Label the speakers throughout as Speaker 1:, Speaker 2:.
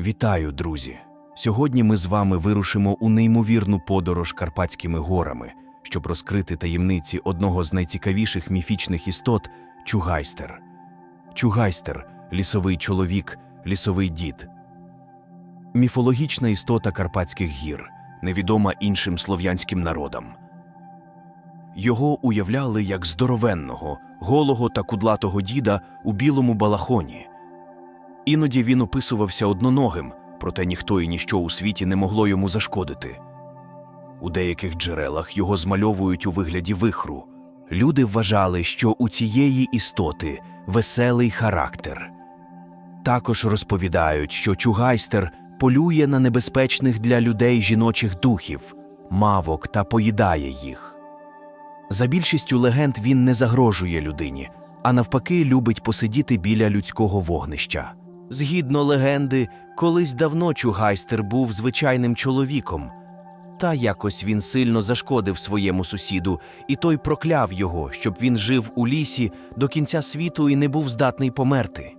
Speaker 1: Вітаю, друзі! Сьогодні ми з вами вирушимо у неймовірну подорож Карпатськими горами, щоб розкрити таємниці одного з найцікавіших міфічних істот Чугайстер. Чугайстер лісовий чоловік, лісовий дід. Міфологічна істота Карпатських гір, невідома іншим слов'янським народам. Його уявляли як здоровенного, голого та кудлатого діда у білому балахоні. Іноді він описувався одноногим, проте ніхто і ніщо у світі не могло йому зашкодити. У деяких джерелах його змальовують у вигляді вихру. Люди вважали, що у цієї істоти веселий характер. Також розповідають, що чугайстер полює на небезпечних для людей жіночих духів, мавок та поїдає їх. За більшістю легенд він не загрожує людині, а навпаки, любить посидіти біля людського вогнища. Згідно легенди, колись давно Чугайстер був звичайним чоловіком. Та якось він сильно зашкодив своєму сусіду, і той прокляв його, щоб він жив у лісі до кінця світу і не був здатний померти.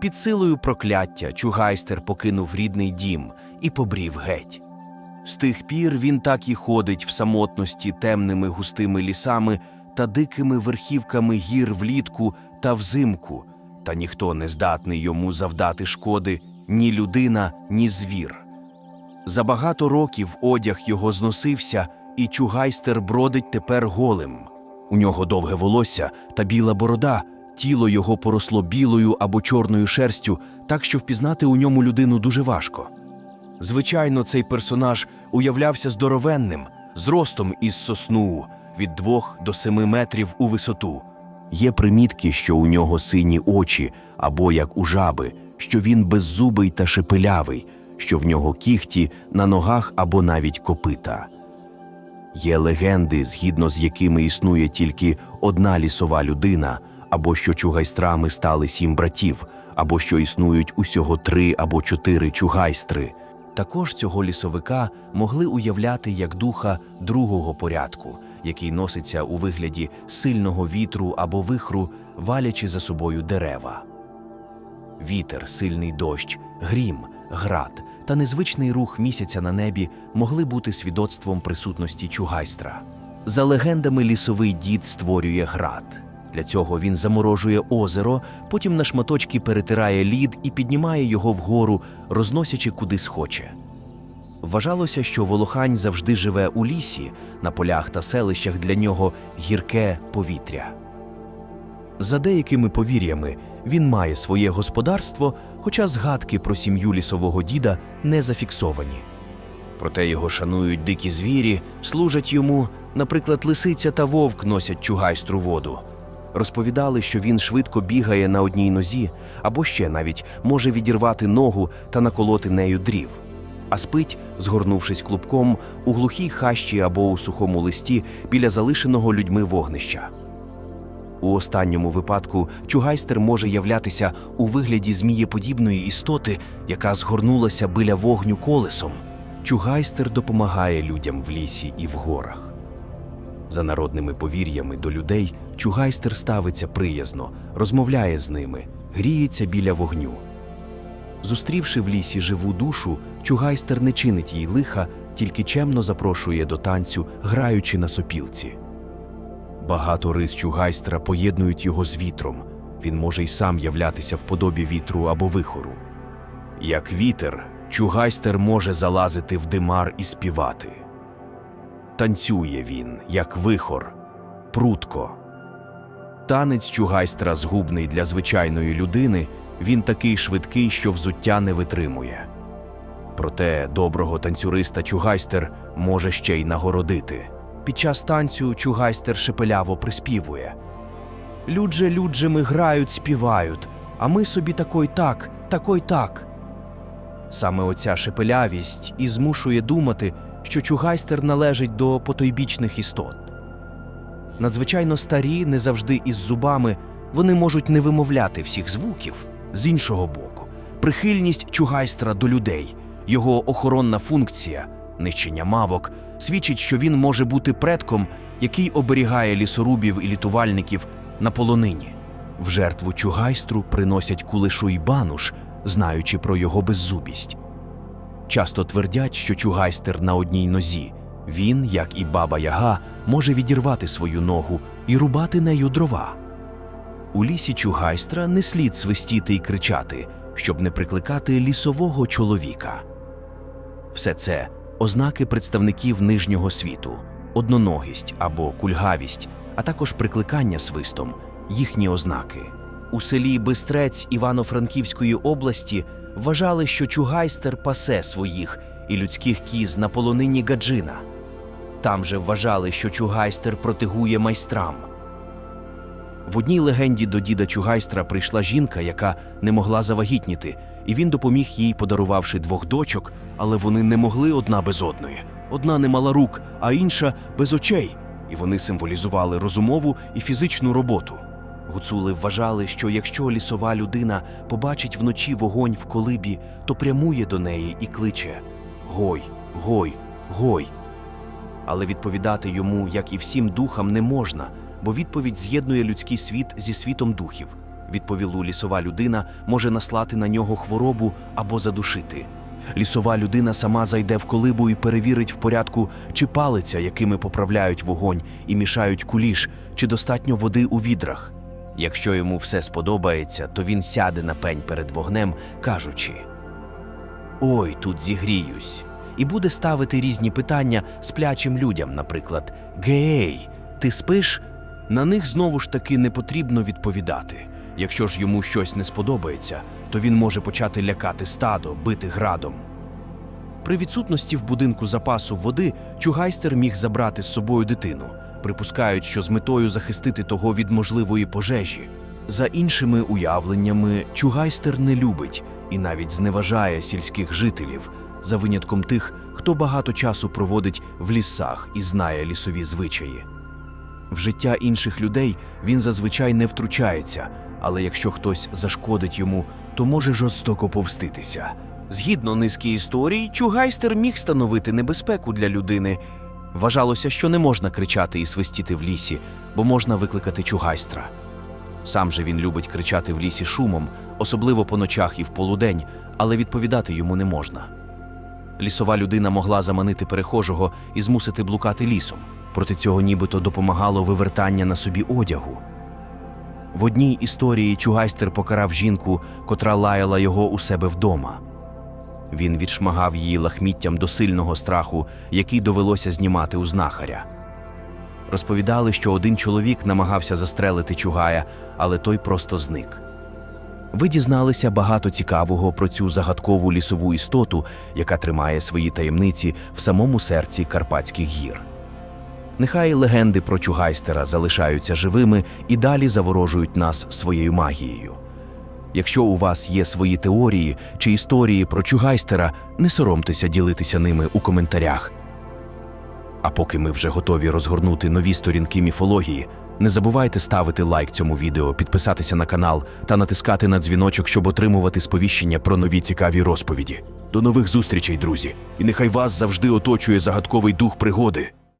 Speaker 1: Під силою прокляття Чугайстер покинув рідний дім і побрів геть. З тих пір він так і ходить в самотності темними густими лісами та дикими верхівками гір влітку та взимку, та ніхто не здатний йому завдати шкоди ні людина, ні звір. За багато років одяг його зносився, і чугайстер бродить тепер голим. У нього довге волосся та біла борода, тіло його поросло білою або чорною шерстю, так що впізнати у ньому людину дуже важко. Звичайно, цей персонаж уявлявся здоровенним, зростом із сосну від двох до семи метрів у висоту. Є примітки, що у нього сині очі, або як у жаби, що він беззубий та шепелявий, що в нього кіхті на ногах або навіть копита. Є легенди, згідно з якими існує тільки одна лісова людина, або що чугайстрами стали сім братів, або що існують усього три або чотири чугайстри. Також цього лісовика могли уявляти як духа другого порядку, який носиться у вигляді сильного вітру або вихру, валячи за собою дерева. Вітер, сильний дощ, грім, град та незвичний рух місяця на небі могли бути свідоцтвом присутності чугайстра. За легендами, лісовий дід створює град. Для цього він заморожує озеро, потім на шматочки перетирає лід і піднімає його вгору, розносячи куди схоче. Вважалося, що волохань завжди живе у лісі, на полях та селищах для нього гірке повітря. За деякими повір'ями, він має своє господарство, хоча згадки про сім'ю лісового діда не зафіксовані. Проте його шанують дикі звірі, служать йому, наприклад, лисиця та вовк носять чугайстру воду. Розповідали, що він швидко бігає на одній нозі, або ще навіть може відірвати ногу та наколоти нею дрів, а спить, згорнувшись клубком у глухій хащі або у сухому листі біля залишеного людьми вогнища. У останньому випадку чугайстер може являтися у вигляді змієподібної істоти, яка згорнулася біля вогню колесом. Чугайстер допомагає людям в лісі і в горах. За народними повір'ями до людей чугайстер ставиться приязно, розмовляє з ними, гріється біля вогню. Зустрівши в лісі живу душу, чугайстер не чинить їй лиха, тільки чемно запрошує до танцю, граючи на сопілці. Багато рис чугайстра поєднують його з вітром. Він може й сам являтися в подобі вітру або вихору. Як вітер, чугайстер може залазити в димар і співати. Танцює він, як вихор, прутко. Танець чугайстра згубний для звичайної людини, він такий швидкий, що взуття не витримує. Проте доброго танцюриста чугайстер може ще й нагородити. Під час танцю чугайстер шепеляво приспівує. Людже, людже, ми грають, співають, а ми собі такой так, такой так. Саме оця шепелявість і змушує думати, що чугайстер належить до потойбічних істот. Надзвичайно старі, не завжди із зубами, вони можуть не вимовляти всіх звуків. З іншого боку, прихильність чугайстра до людей, його охоронна функція, нищення мавок, свідчить, що він може бути предком, який оберігає лісорубів і літувальників на полонині. В жертву чугайстру приносять кулешу й бануш, знаючи про його беззубість. Часто твердять, що чугайстер на одній нозі. Він, як і баба Яга, може відірвати свою ногу і рубати нею дрова. У лісі чугайстра не слід свистіти і кричати, щоб не прикликати лісового чоловіка. Все це ознаки представників нижнього світу, одноногість або кульгавість, а також прикликання свистом їхні ознаки. У селі Бистрець Івано-Франківської області вважали, що чугайстер пасе своїх і людських кіз на полонині Гаджина. Там же вважали, що чугайстер протигує майстрам. В одній легенді до діда Чугайстра прийшла жінка, яка не могла завагітніти, і він допоміг їй, подарувавши двох дочок, але вони не могли одна без одної. Одна не мала рук, а інша без очей, і вони символізували розумову і фізичну роботу. Гуцули вважали, що якщо лісова людина побачить вночі вогонь в колибі, то прямує до неї і кличе Гой, гой, гой. Але відповідати йому, як і всім духам, не можна, бо відповідь з'єднує людський світ зі світом духів. Відповілу, лісова людина може наслати на нього хворобу або задушити. Лісова людина сама зайде в колибу і перевірить в порядку, чи палиця, якими поправляють вогонь і мішають куліш, чи достатньо води у відрах. Якщо йому все сподобається, то він сяде на пень перед вогнем, кажучи: Ой, тут зігріюсь. І буде ставити різні питання сплячим людям, наприклад, Гей, ти спиш? На них знову ж таки не потрібно відповідати. Якщо ж йому щось не сподобається, то він може почати лякати стадо, бити градом. При відсутності в будинку запасу води чугайстер міг забрати з собою дитину. Припускають, що з метою захистити того від можливої пожежі. За іншими уявленнями, чугайстер не любить і навіть зневажає сільських жителів, за винятком тих, хто багато часу проводить в лісах і знає лісові звичаї. В життя інших людей він зазвичай не втручається, але якщо хтось зашкодить йому, то може жорстоко повститися. Згідно низки історій, чугайстер міг становити небезпеку для людини. Вважалося, що не можна кричати і свистіти в лісі, бо можна викликати чугайстра. Сам же він любить кричати в лісі шумом, особливо по ночах і в полудень, але відповідати йому не можна. Лісова людина могла заманити перехожого і змусити блукати лісом. Проти цього нібито допомагало вивертання на собі одягу. В одній історії Чугайстер покарав жінку, котра лаяла його у себе вдома. Він відшмагав її лахміттям до сильного страху, який довелося знімати у знахаря. Розповідали, що один чоловік намагався застрелити чугая, але той просто зник. Ви дізналися багато цікавого про цю загадкову лісову істоту, яка тримає свої таємниці в самому серці Карпатських гір. Нехай легенди про Чугайстера залишаються живими і далі заворожують нас своєю магією. Якщо у вас є свої теорії чи історії про Чугайстера, не соромтеся ділитися ними у коментарях. А поки ми вже готові розгорнути нові сторінки міфології, не забувайте ставити лайк цьому відео, підписатися на канал та натискати на дзвіночок, щоб отримувати сповіщення про нові цікаві розповіді. До нових зустрічей, друзі! І нехай вас завжди оточує загадковий дух пригоди.